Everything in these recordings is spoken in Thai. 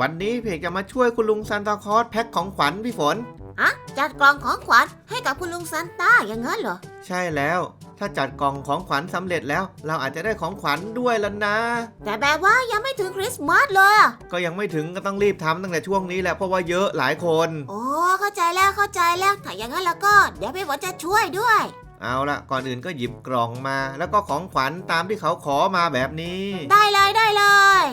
วันนี้เพกจะมาช่วยคุณลุงซานตาคลอสแพ็คของขวัญพี่ฝน อะจัดกล่องของขวัญให้กับคุณลุงซานต้าอย่างนั้นเหรอ ใช่แล้ว ถ้าจัดกล่องของขวัญสำเร็จแล้ว เราอาจจะได้ของขวัญด้วยแล้วนะ แต่แบบว่ายังไม่ถึงคริสต์มาสเลยอะก็ยังไม่ถึงก็ต้องรีบทำตั้งแต่ช่วงนี้แหละเพราะว่าเยอะหลายคน โอ้เข้าใจแล้วเข้าใจแล้วถ้าอย่างนั้นแล้วก็ เดี๋ยวพี่ฝนจะช่วยด้วย เอาละก่อนอื่นก็หยิบกล่องมา แล้วก็ของขวัญตามที่เขาขอมาแบบนี้ ได้เลยได้เลย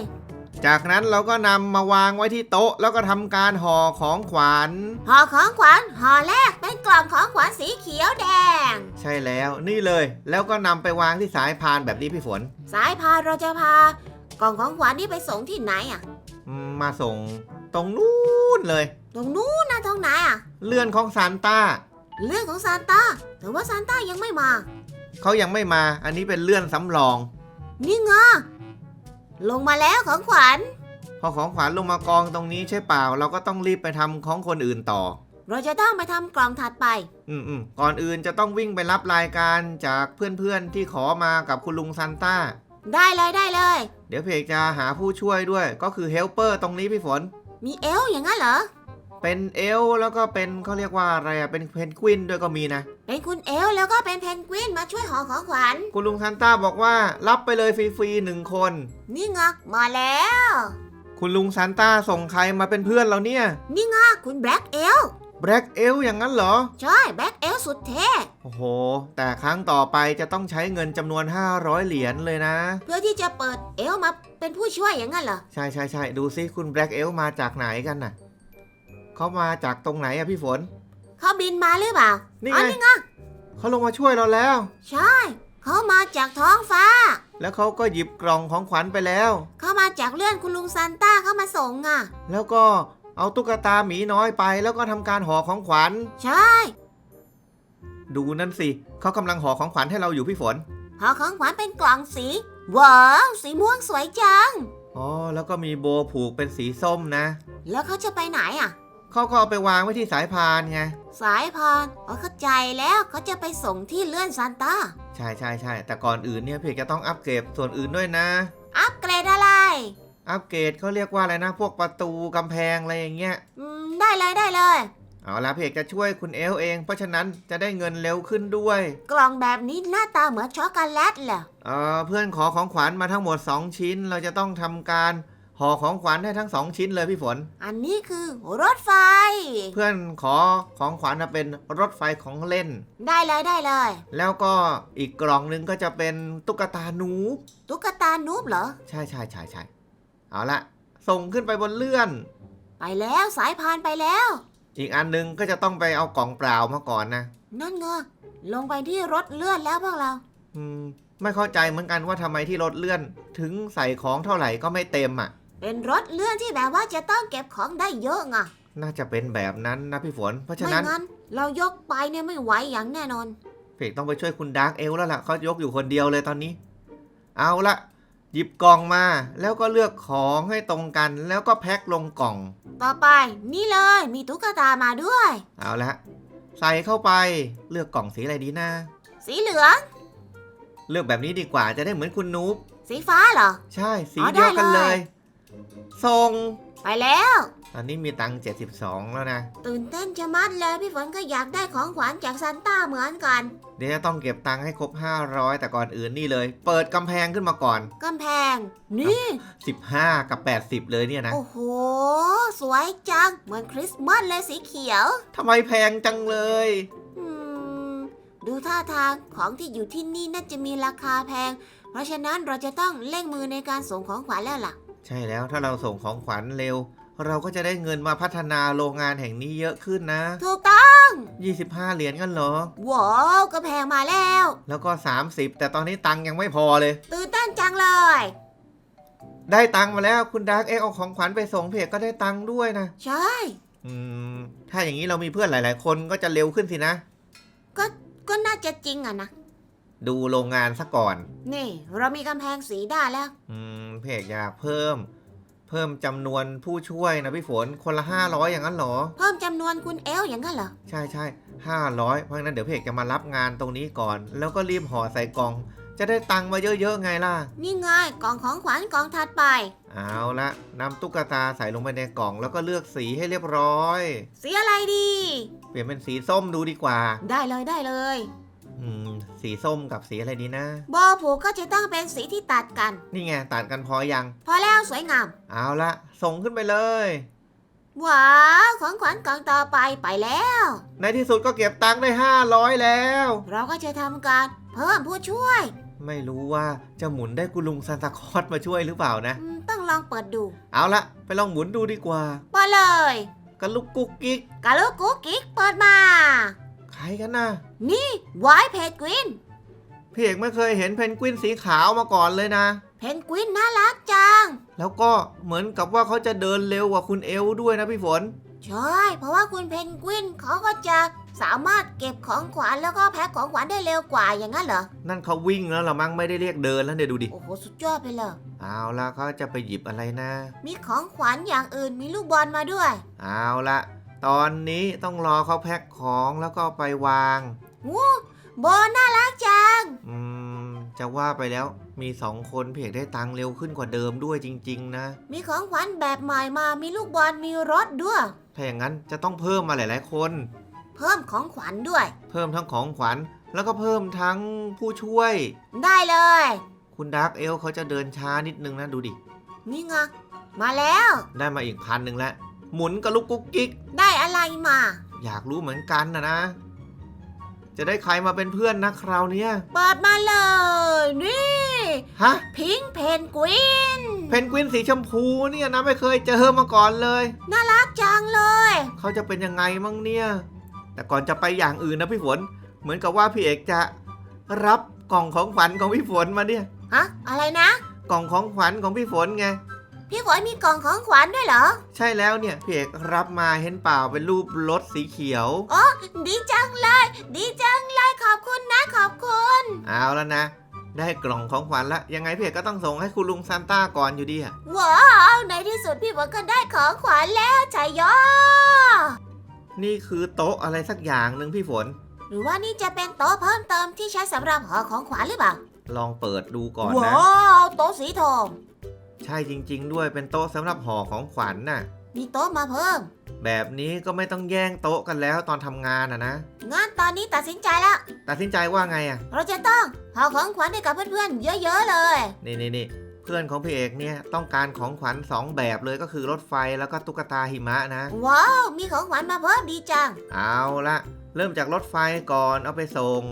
จากนั้นเราก็นำมาวางไว้ที่โต๊ะ แล้วก็ทำการห่อของขวัญ ห่อของขวัญห่อแรกเป็นกล่องของขวัญสีเขียวแดง ใช่แล้วนี่เลย แล้วก็นำไปวางที่สายพานแบบนี้พี่ฝน สายพานเราจะพากล่องของขวัญนี่ไปส่งที่ไหนอะอืมมาส่งตรงนู้นเลย ตรงนู้นนะตรงไหนอะเลื่อนของซานต้า เรื่องของซานต้าแต่ว่าซานต้ายังไม่มา เขายังไม่มา อันนี้เป็นเลื่อนสำรอง นี่ไง ลงมาแล้วของขวัญ พอของขวัญลงมากองตรงนี้ใช่เปล่า เราก็ต้องรีบไปทำของคนอื่นต่อ เราจะต้องไปทำกล่องถัดไป อืมอืมก่อนอื่นจะต้องวิ่งไปรับรายการจากเพื่อนๆที่ขอมากับคุณลุงซันต้า ได้เลยได้เลย เดี๋ยวเพจจะหาผู้ช่วยด้วย ก็คือเฮลเปอร์ตรงนี้พี่ฝน มีเอลอย่างนั้นเหรอ เป็นเอลฟ์แล้วก็เป็นเขาเรียกว่าอะไรอะเป็นเพนกวินด้วยก็มีนะ เป็นคุณเอลแล้วก็เป็นเพนกวินมาช่วยห่อของขวัญคุณลุงซันต้าบอกว่ารับไปเลยฟรีๆหนึ่งคน นี่ไงมาแล้ว คุณลุงซันต้าส่งใครมาเป็นเพื่อนเราเนี่ยนี่ไงคุณแบล็กเอลแบล็กเอลอย่างนั้นเหรอ ใช่แบล็กเอลสุดเท่โอ้โห แต่ครั้งต่อไปจะต้องใช้เงินจำนวน 500 เหรียญเลยนะ เพื่อที่จะเปิดเอลมาเป็นผู้ช่วยอย่างนั้นเหรอ ใช่ใช่ใช่ดูซิคุณแบล็กเอลมาจากไหนกันน่ะ เขามาจากตรงไหนอะพี่ฝน เขาบินมาหรือเปล่านี่อ๋อไงนี่ไงเขาลงมาช่วยเราแล้ว ใช่ เขามาจากท้องฟ้า แล้วเขาก็หยิบกล่องของขวัญไปแล้ว เขามาจากเลื่อนคุณลุงซานต้าเขามาส่งอะ แล้วก็เอาตุ๊กตาหมีน้อยไป แล้วก็ทำการห่อของขวัญ ใช่ ดูนั่นสิเขากำลังห่อของขวัญให้เราอยู่พี่ฝนห่อของขวัญเป็นกล่องสีว้าวสีม่วงสวยจัง อ๋อ แล้วก็มีโบผูกเป็นสีส้มนะ แล้วเขาจะไปไหนอะ เขาก็เอาไปวางไว้ที่สายพานไง สายพานอ๋อเข้าใจแล้วเขาจะไปส่งที่เลื่อนซานต้า ใช่ใช่ใช่แต่ก่อนอื่นเนี่ยเพจจะต้องอัปเกรดส่วนอื่นด้วยนะ อัปเกรดอะไร อัปเกรดเขาเรียกว่าอะไรนะ พวกประตูกำแพงอะไรอย่างเงี้ย อืม ได้เลยได้เลย เอาละเพจจะช่วยคุณเอลเอง เพราะฉะนั้นจะได้เงินเร็วขึ้นด้วย กล่องแบบนี้หน้าตาเหมือนช็อกโกแลตเหรอ เออเพื่อนขอของขวัญมาทั้งหมด 2 ชิ้น เราจะต้องทำการ ห่อของขวัญให้ทั้ง2ชิ้นเลยพี่ฝน อันนี้คือรถไฟ เพื่อนขอของขวัญมาเป็นรถไฟของเล่น ได้เลยได้เลย แล้วก็อีกกล่องหนึงก็จะเป็นตุ๊กตาหนูตุ๊กตานูบเหรอ ใช่ใช่ใช่ใช่เอาละส่งขึ้นไปบนเลื่อน ไปแล้วสายพานไปแล้ว อีกอันหนึงก็จะต้องไปเอากล่องเปล่ามาก่อนนะนั่นไงลงไปที่รถเลื่อนแล้วพวกเรา อืมไม่เข้าใจเหมือนกันว่าทำไมที่รถเลื่อน ถึงใส่ของเท่าไหร่ก็ไม่เต็มอะ เป็นรถเลื่อนที่แบบว่าจะต้องเก็บของได้เยอะไงน่าจะเป็นแบบนั้นนะพี่ฝน เพราะฉะไม่นั้นงั้น เรายกไปเนี่ยไม่ไหวอย่างแน่นอนเพกต้องไปช่วยคุณดาร์กเอลแล้วล่ะเขายกอยู่คนเดียวเลยตอนนี้ เอาละหยิบกล่องมา แล้วก็เลือกของให้ตรงกัน แล้วก็แพ็คลงกล่อง ต่อไป นี่เลยมีตุ๊กตามาด้วย เอาละใส่เข้าไปเลือกกล่องสีอะไรดีนะสีเหลือง เลือกแบบนี้ดีกว่าจะได้เหมือนคุณนูบสีฟ้าเหรอ ใช่สีอ๋อเดียวกันได้เลเลย ย ส่ง ไปแล้ว ตอนนี้มีตังค์72 แล้วนะ ตื่นเต้นจะมัดเลยพี่ฝนก็อยากได้ของขวัญจากซานต้าเหมือนกัน เดี๋ยวจะต้องเก็บตังค์ให้ครบ 500 แต่ก่อนอื่นนี่เลย เปิดกำแพงขึ้นมาก่อน กำแพง นี่ 15 กับ 80 เลยเนี่ยนะ โอ้โห สวยจัง เหมือนคริสต์มาสเลยสีเขียว ทำไมแพงจังเลย อืม ดูท่าทางของที่อยู่ที่นี่น่าจะมีราคาแพง เพราะฉะนั้นเราจะต้องเร่งมือในการส่งของขวัญแล้วล่ะ ใช่แล้วถ้าเราส่งของขวัญเร็ว เราก็จะได้เงินมาพัฒนาโรงงานแห่งนี้เยอะขึ้นนะ ถูกต้อง 25 เหรียญกันเหรอ ว้าวกระแพงมาแล้ว แล้วก็ 30 แต่ตอนนี้ตังค์ยังไม่พอเลย ตื่นเต้นจังเลย ได้ตังค์มาแล้วคุณดาร์กเอ็กเอาของขวัญไปส่งเพจก็ได้ตังค์ด้วยนะ ใช่ อืม ถ้าอย่างนี้เรามีเพื่อนหลาย ๆ คนก็จะเร็วขึ้นสินะ ก็ก็น่าจะจริงอะนะ ดูโรงงานซะก่อน นี่ เรามีกำแพงสีได้แล้ว อืมเพจอยากเพิ่ม เพิ่มจำนวนผู้ช่วยนะพี่ฝนคนละ500อย่างนั้นเหรอ เพิ่มจำนวนคุณเอลอย่างนั้นเหรอ ใช่ใช่ห้าร้อยเพราะฉะนั้นเดี๋ยวเพจจะมารับงานตรงนี้ก่อน แล้วก็รีบห่อใส่กล่อง จะได้ตังค์มาเยอะๆไงล่ะ นี่ไงกล่องของขวัญกล่องถัดไป เอาละนำตุ๊กตาใส่ลงไปในกล่อง แล้วก็เลือกสีให้เรียบร้อย สีอะไรดี เปลี่ยนเป็นสีส้มดูดีกว่า ได้เลยได้เลย อืมสีส้มกับสีอะไรดีนะบอผูกก็จะต้องเป็นสีที่ตัดกัน นี่ไงตัดกันพอยัง พอแล้วสวยงาม เอาละส่งขึ้นไปเลย ว้าวของขวัญกล่องต่อไปไปแล้ว ในที่สุดก็เก็บตังค์ได้ 500 แล้ว เราก็จะทำการเพิ่มผู้ช่วยไม่รู้ว่าจะหมุนได้คุณลุงซานตาคลอสมาช่วยหรือเปล่านะ อืมต้องลองเปิดดูเอาละไปลองหมุนดูดีกว่า เปิดเลย กันลุกกุ๊กกิ๊กกาลูกกุ๊กกิ๊กเปิดมา ใครกันนะนี่ไวท์เพนกวิน พี่เอกไม่เคยเห็นเพนกวินสีขาวมาก่อนเลยนะ เพนกวินน่ารักจัง แล้วก็เหมือนกับว่าเขาจะเดินเร็วกว่าคุณเอลด้วยนะพี่ฝน ใช่ เพราะว่าคุณเพนกวินเขาก็จะสามารถเก็บของขวัญแล้วก็แพ็คของขวัญได้เร็วกว่าอย่างนั้นเหรอ นั่นเขาวิ่งแล้วเหรามั้งไม่ได้เรียกเดินแล้วเดี๋ยวดูดิ โอ้โหสุดยอดไปเลย เอาละเขาจะไปหยิบอะไรนะ มีของขวัญอย่างอื่นมีลูกบอลมาด้วย เอาละ ตอนนี้ต้องรอเขาแพ็คของแล้วก็ไปวางวู้โบน่ารักจัง อืม จะว่าไปแล้วมีสองคนพี่เอกได้ตังค์เร็วขึ้นกว่าเดิมด้วยจริง ๆ นะ มีของขวัญแบบใหม่มา มีลูกบอล มีรถด้วย ถ้าอย่างนั้นจะต้องเพิ่มมาหลายๆคน เพิ่มของขวัญด้วย เพิ่มทั้งของขวัญ แล้วก็เพิ่มทั้งผู้ช่วย ได้เลย คุณดาร์กเอลเขาจะเดินช้านิดนึงนะดูดิ นี่ไง มาแล้ว ได้มาอีกพันหนึ่งแล้ว หมุนกระลุกกุ๊กกิ๊ก ได้อะไรมา อยากรู้เหมือนกันนะนะ จะได้ใครมาเป็นเพื่อนนะคราวเนี้ยเปิดมาเลย นี่ฮะ พิงเพนกวิน เพนกวินสีชมพูเนี่ยนะไม่เคยเจอมาก่อนเลย น่ารักจังเลย เขาจะเป็นยังไงมั่งเนี่ย แต่ก่อนจะไปอย่างอื่นนะพี่ฝน เหมือนกับว่าพี่เอกจะรับกล่องของขวัญของพี่ฝนมาเนี่ย ฮะ อะไรนะ กล่องของขวัญของพี่ฝนไง พี่ฝนมีกล่องของขวัญด้วยเหรอ ใช่แล้วเนี่ยพี่เอกรับมาเห็นเปล่าเป็นรูปรถสีเขียวดีจังเลย ดีจังเลยขอบคุณนะขอบคุณ เอาแล้วนะ ได้กล่องของขวัญละยังไงพี่เอกก็ต้องส่งให้คุณลุงซานต้าก่อนอยู่ดีอะว้าวในที่สุดพี่ฝนก็ได้ของขวัญแล้วชายยอนี่คือโต๊ะอะไรสักอย่างหนึ่งพี่ฝน หรือว่านี่จะเป็นโต๊ะเพิ่มเติมที่ใช้สำหรับห่อของขวัญหรือเปล่า ลองเปิดดูก่อนนะว้าวโต๊ะสีทอง ใช่จริง ๆ ด้วยเป็นโต๊ะสำหรับห่อของขวัญน่ะ มีโต๊ะมาเพิ่ม แบบนี้ก็ไม่ต้องแย่งโต๊ะกันแล้วตอนทำงานอะนะ งั้นตอนนี้ตัดสินใจแล้ว ตัดสินใจว่าไงอะ เราจะต้องห่อของขวัญให้กับเพื่อนๆ เยอะๆเลย นี่นี่นี่เพื่อนของพี่เอกเนี่ยต้องการของขวัญสองแบบเลยก็คือรถไฟแล้วก็ตุ๊กตาหิมะนะ ว้าว มีของขวัญมาเพิ่มดีจัง เอาละเริ่มจากรถไฟก่อนเอาไปส่ง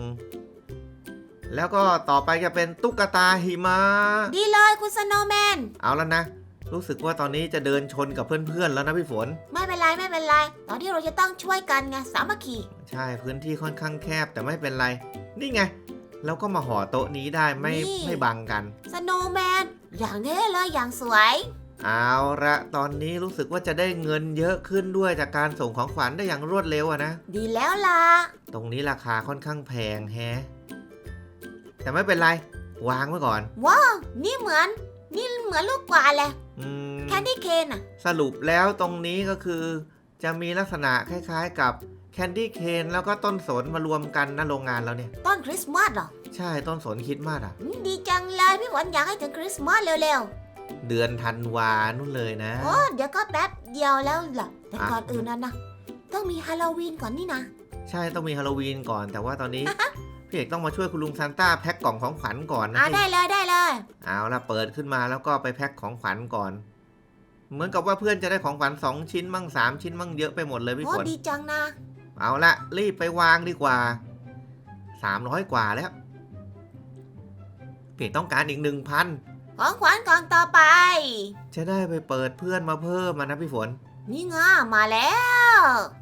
แล้วก็ต่อไปจะเป็นตุ๊กตาหิมะ ดีเลยคุณสโนว์แมน เอาแล้วนะ รู้สึกว่าตอนนี้จะเดินชนกับเพื่อนๆแล้วนะพี่ฝน ไม่เป็นไรไม่เป็นไร ตอนที่เราจะต้องช่วยกันไงสามัคคีใช่พื้นที่ค่อนข้างแคบแต่ไม่เป็นไร นี่ไงเราก็มาห่อโต๊ะนี้ได้ไม่ไม่บังกัน สโนว์แมน อย่างนี้เลยอย่างสวย เอาละตอนนี้รู้สึกว่าจะได้เงินเยอะขึ้นด้วยจากการส่งของขวัญได้อย่างรวดเร็วอะนะ ดีแล้วล่ะ ตรงนี้ราคาค่อนข้างแพงแฮะ แต่ไม่เป็นไร วางไว้ก่อน ว้าว นี่เหมือน นี่เหมือนลูกกวาดเลยอืมแคนดี้เคนอะสรุปแล้วตรงนี้ก็คือ จะมีลักษณะคล้ายๆกับแคนดี้เคนแล้วก็ต้นสนมารวมกันนะโรงงานเราเนี่ย ต้นคริสต์มาสเหรอใช่ต้นสนคิดมากอะอืมดีจังเลยพี่หวันอยากให้ถึงคริสต์มาสเร็วเดือนธันวานู่นเลยนะ ๆโอ้เดี๋ยวก็แป๊บเดียวแล้วล่ะแต่อะก่อนอื่นนั้นนะต้องมีฮาโลวีนก่อนนี่นะ ใช่ต้องมีฮาโลวีนก่อน แต่ว่าตอนนี้ พี่เอกต้องมาช่วยคุณลุงซานต้าแพ็คกล่องของขวัญก่อนนะอ่าสิได้เลยได้เลย เอาละเปิดขึ้นมาแล้วก็ไปแพ็คของขวัญก่อน เหมือนกับว่าเพื่อนจะได้ของขวัญสองชิ้นมั่งสามชิ้นมั่งเยอะไปหมดเลยพี่โอ้ฝนดีจังนะ เอาละรีบไปวางดีกว่าสามร้อยกว่าแล้วพี่เอกต้องการอีกหนึ่งพันของขวัญกล่องต่อไป จะได้ไปเปิดเพื่อนมาเพิ่มมานะพี่ฝน นี่ไงมาแล้ว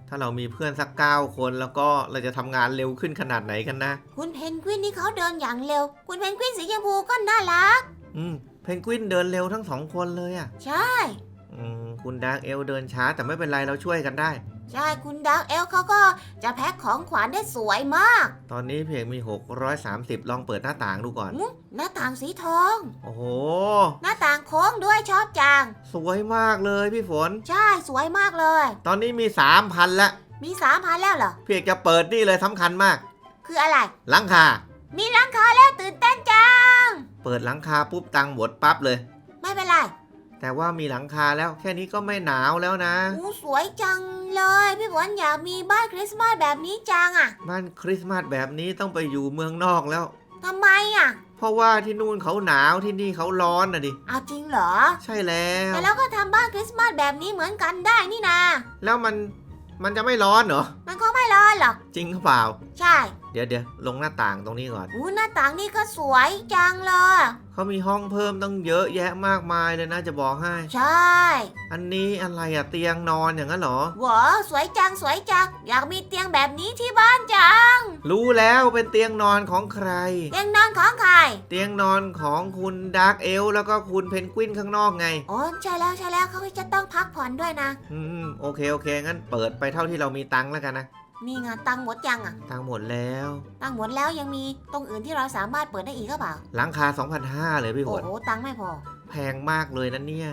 ถ้าเรามีเพื่อนสักเก้าคนแล้วก็เราจะทำงานเร็วขึ้นขนาดไหนกันนะ คุณเพนกวินนี่เขาเดินอย่างเร็ว คุณเพนกวินสีชมพูก็น่ารัก อืม เพนกวินเดินเร็วทั้งสองคนเลยอะ่ะ ใช่ อืม คุณดาร์กเอลเดินช้าแต่ไม่เป็นไรเราช่วยกันได้ ใช่คุณดาวเอลเขาก็จะแพ็คของขวัญได้สวยมากตอนนี้เพียงมี 630 ลองเปิดหน้าต่างดูก่อน มุหน้าต่างสีทอง โอ้โห หน้าต่างโค้งด้วยชอบจัง สวยมากเลยพี่ฝน ใช่สวยมากเลย ตอนนี้มี 3,000ละมีสามพันแล้วเหรอ พี่เอกจะเปิดนี่เลยสำคัญมาก คืออะไร หลังคา มีหลังคาแล้วตื่นเต้นจัง เปิดหลังคาปุ๊บตังค์หมดปั๊บเลย ไม่เป็นไร แต่ว่ามีหลังคาแล้วแค่นี้ก็ไม่หนาวแล้วนะ อู้สวยจังเลย พี่ฝนอยากมีบ้านคริสต์มาสแบบนี้จังอะบ้านคริสต์มาสแบบนี้ต้องไปอยู่เมืองนอกแล้ว ทำไมอะเพราะว่าที่นู่นเขาหนาวที่นี่เขาร้อนนะดิ เอาจริงเหรอ ใช่แล้ว แต่แล้วก็ทำบ้านคริสต์มาสแบบนี้เหมือนกันได้นี่นา แล้วมันมันจะไม่ร้อนเหรอ มันคงไม่ร้อนหรอก จริงหรือเปล่า ใช่เดี๋ยวเดี๋ยวลงหน้าต่างตรงนี้ก่อนอู้หน้าต่างนี่ก็สวยจังเลย เขามีห้องเพิ่มต้องเยอะแยะมากมายเลยนะจะบอกให้ ใช่อันนี้อะไรอะเตียงนอนอย่างนั้นเหรอว้าสวยจังสวยจัง อยากมีเตียงแบบนี้ที่บ้านจัง รู้แล้วเป็นเตียงนอนของใคร เตียงนอนของใคร เตียงนอนของคุณดาร์กเอลแล้วก็คุณเพนกวินข้างนอกไง โอ้ใช่แล้วใช่แล้วเขาจะต้องพักผ่อนด้วยนะ อืมโอเคโอเคงั้นเปิดไปเท่าที่เรามีตังค์แล้วกันนะนี่ไงตังค์หมดยังอะ ตังค์หมดแล้ว ตังค์หมดแล้วยังมีตรงอื่นที่เราสามารถเปิดได้อีกหรือเปล่า หลังคา2,500เลยพี่ฝโอ้นโหตังค์ไม่พอ แพงมากเลยนะเนี่ย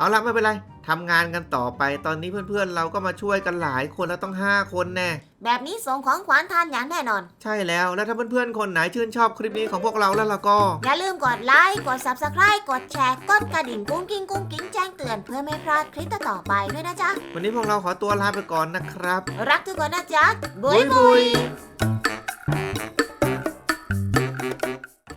เอาละไม่เป็นไรทำงานกันต่อไปตอนนี้เพื่อนๆ เราก็มาช่วยกันหลายคนแล้วต้อง 5 คนแน่ แบบนี้ส่งของขวัญทานอย่างแน่นอน ใช่แล้วแล้วถ้าเพื่อนๆ คนไหนชื่นชอบคลิปนี้ของพวกเราแล้วล่ะก็ อย่าลืมกดไลค์กด subscribe กดแชร์กดกระดิ่งกุ้งกิ้งกุ้งกิ้งแจ้งเตือนเพื่อไม่พลาดคลิปต่อๆไปด้วยนะจ๊ะ วันนี้พวกเราขอตัวลาไปก่อนนะครับ รักทุกคนนะจ๊ะบุบุยยบุบุยย